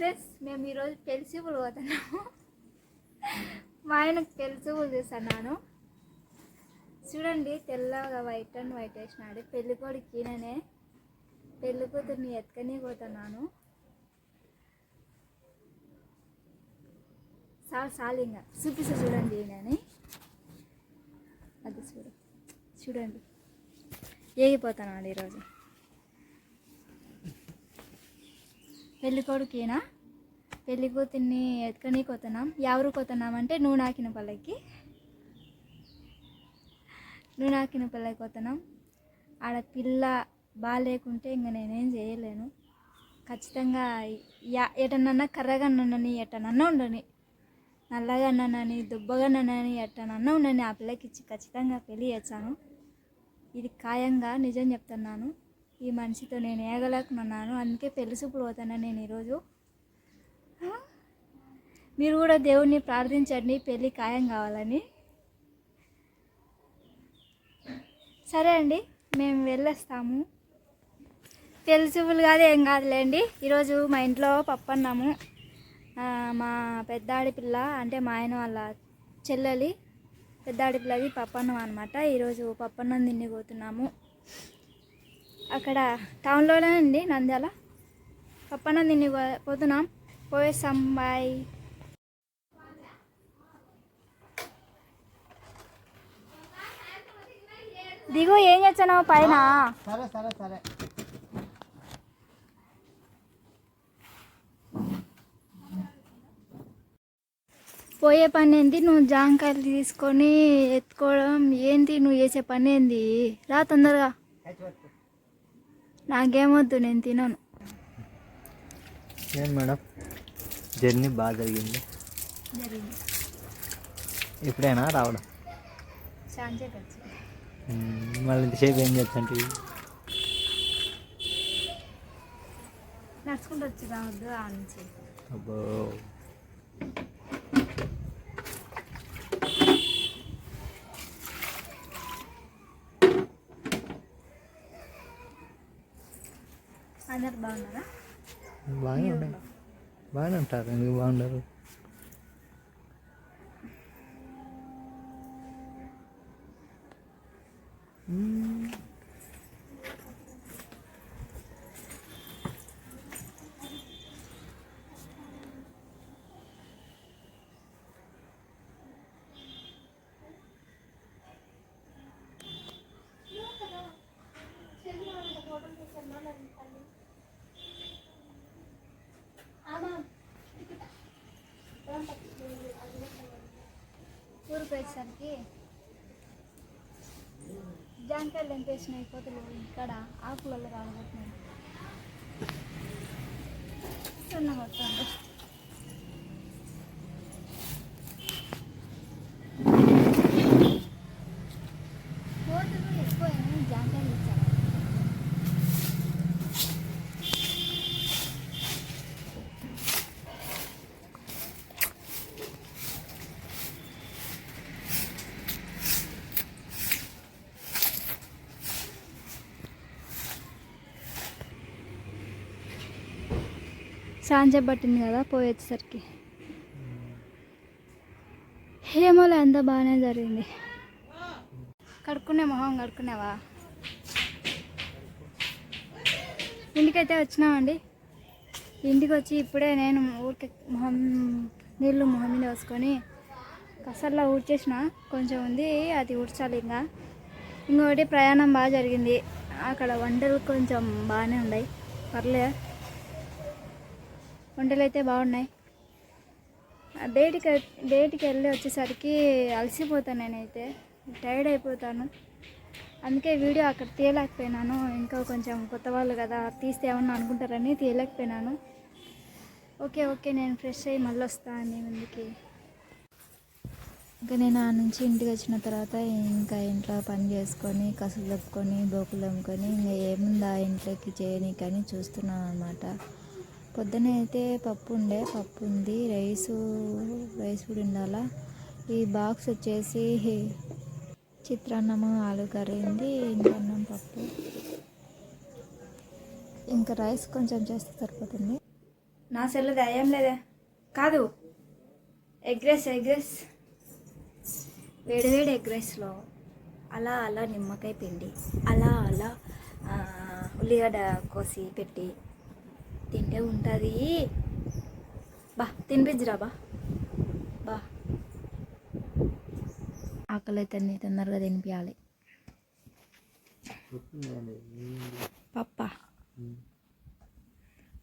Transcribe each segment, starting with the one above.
Friends మేము ఈరోజు పెళ్సిపులు పోతున్నాము. మా ఆయనకు పెళ్సిపులు చూస్తున్నాను. చూడండి తెల్లగా వైట్ అండ్ వైట్ వేసినాడు. పెళ్ళి కొడుకు ఈయననే. పెళ్ళి కూతుర్ని ఎత్తుకని పోతున్నాను. చాలు చాలు ఇంకా చూపిస్తా చూడండి ఈయనని. అది చూడు. చూడండి. ఏగిపోతున్నాడు ఈరోజు. పెళ్ళి కొడుకేనా పెళ్ళి కూతుర్ని ఎత్తుకని కొత్తనాం ఎవరు కొత్తనాం అంటే నూనె ఆకిన పల్లెకి. నూనె ఆకిన పల్లెకి కొత్తనాం ఆడ పిల్ల బాగాలేకుంటే ఇంకా నేనేం చేయలేను. ఖచ్చితంగా యా- ఎటనన్నా కర్రగా నన్నని ఎటనన్నా ఉండని నల్లగా నన్నని దుబ్బగా నన్నని ఎట్టనన్నా ఉండని ఆ పిల్లకి ఇచ్చి ఖచ్చితంగా పెళ్ళి చేస్తాను. ఇది ఖాయంగా నిజం చెప్తున్నాను. ఈ మనిషితో నేను ఏగలేకున్నాను. అందుకే పెళ్ళి చూపులు పోతాను నేను ఈరోజు మీరు కూడా దేవుణ్ణి ప్రార్థించండి పెళ్ళి ఖాయం కావాలని. సరే అండి మేము వెళ్ళేస్తాము. పెళ్ళి కాదు ఏం కాదులేండి. ఈరోజు మా ఇంట్లో పప్పు అన్నాము మా పెద్దాడి పిల్ల అంటే మా ఆయన వాళ్ళ చెల్లెలి పెద్దాడి పిల్లది పప్పన్నం అనమాట ఈరోజు పప్పన్నం తిండి పోతున్నాము. అక్కడ టౌన్లోనే అండి నంద్యాల. పప్పన్నం తిండి పో- పోతున్నాం. పోయేస్తాం బాయ్. దిగు ఏం చేస్తాను పైన? సరే సరే సరే. పోయే పని ఏంది? నువ్వు జాంకాయలు తీసుకొని ఎత్తుకోవడం ఏంటి నువ్వు చేసే పని ఏంది? రా తొందరగా. నాకేమొద్దు నేను తినను. ఏం మేడం? జర్నీ బాగా జరిగింది. జరిగింది. ఎప్పుడైనా రావడం. మళ్ళీ ఇంతసేపు ఏం చేస్తుంటే నడుచుకుంటూ వచ్చి రావద్దు ఆ నుంచి అబ్బో. అందరు బాగున్నారా? బాగానే ఉన్నాయి బాగానే ఉంటారు. ఎందుకు బాగుండరు మ్మ్. అయిపోయేసరికి జాంకాయలు ఎంత ఎంపేసినాయి కోతలు ఇక్కడ ఆకులలో సున్నా చిన్న సాంజ పట్టింది కదా పోయేసరికి. ఏమోలే అంత బాగానే జరిగింది. కడుక్కునే మొహం కడుక్కునేవా? ఇంటికైతే వచ్చినామండి. ఇంటికి వచ్చి ఇప్పుడే నేను ఊరికి మొహం నీళ్ళు మొహం మీద వేసుకొని కసర్లా ఊడ్చేసిన. కొంచెం ఉంది అది ఊడ్చాలి ఇంకా. ఇంకొకటి ప్రయాణం బాగా జరిగింది. అక్కడ వంటలు కొంచెం బాగానే ఉన్నాయి. పర్లేదు వంటలు అయితే బాగున్నాయి. ఆ బయటికి బయటికి వెళ్ళి వచ్చేసరికి అలసిపోతాను నేనైతే. టైర్డ్ అయిపోతాను. అందుకే వీడియో అక్కడ తీయలేకపోయినాను. ఇంకా కొంచెం కొత్త వాళ్ళు కదా తీస్తే ఏమన్నా అనుకుంటారని తీయలేకపోయినాను. ఓకే ఓకే నేను ఫ్రెష్ అయ్యి మళ్ళీ వస్తాను మీ ముందుకి. ఇంకా నేను ఆ నుంచి ఇంటికి వచ్చిన తర్వాత ఇంకా ఇంట్లో పని చేసుకొని కసులు దప్పుకొని బోకులు అమ్ముకొని ఇంకా ఏముందా ఇంట్లోకి చేయనీకని చూస్తున్నాను అనమాట పొద్దున అయితే పప్పు ఉండే పప్పు ఉంది రైస్ రైస్ కూడా ఉండాలా. ఈ బాక్స్ వచ్చేసి చిత్రాన్నము ఆలు కర్రీ ఉంది ఇంకా అన్నం పప్పు. ఇంకా రైస్ కొంచెం చేస్తే సరిపోతుంది. నా సెల్లుది ఏం లేదే. కాదు ఎగ్ రైస్ ఎగ్ రైస్. వేడివేడి ఎగ్ రైస్లో అలా అలా నిమ్మకాయ పిండి అలా అలా ఉల్లిగడ్డ కోసి పెట్టి తింటే ఉంటుంది. బా తినిపించరా బా. బా. ఆకలి తన్ని తొందరగా తినిపించాలి పప్ప.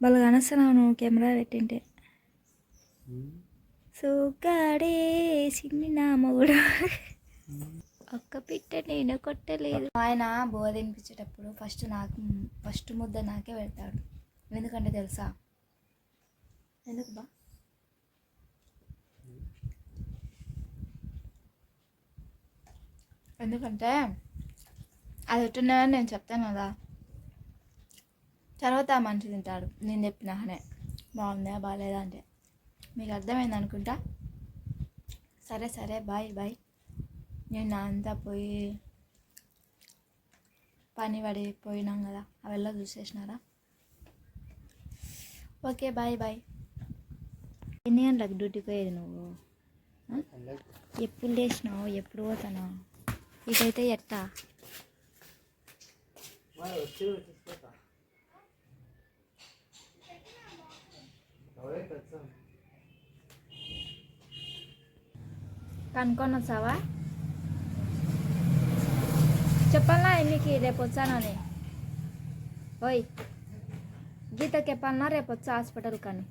వాళ్ళు కనస్తున్నావు నువ్వు కెమెరా పెట్టింటే. సుగాడే నామ కూడా ఒక్క పిట్ట నేను కొట్టలేదు. ఆయన బోధ తినిపించేటప్పుడు ఫస్ట్ నాకు ఫస్ట్ ముద్ద నాకే పెడతాడు. ఎందుకంటే తెలుసా? ఎందుకు బా? ఎందుకంటే అది ఎట్టున్నాయని నేను చెప్తాను కదా. తర్వాత ఆ మనిషి తింటాడు. నేను చెప్పినానే బాగుందా బాగాలేదా అంటే. మీకు అర్థమైంది అనుకుంటా? సరే సరే బాయ్ బాయ్. నేను అంతా పోయి పని పడి పోయినాం కదా. అవెల్లా చూసేసినారా? Okay bye bye. ఎన్ని గంటలకు డ్యూటీకి పోయేది నువ్వు? ఎప్పుడు లేచినావు? ఎప్పుడు పోతానా ఇదైతే ఎట్టా? కనుక్కొని వచ్చావా చెప్పాలా ఎన్నికి? రేపు వచ్చానని ఓయ్. గీతకి చెప్పాలన్నా రేపు వచ్చా హాస్పిటల్ కానీ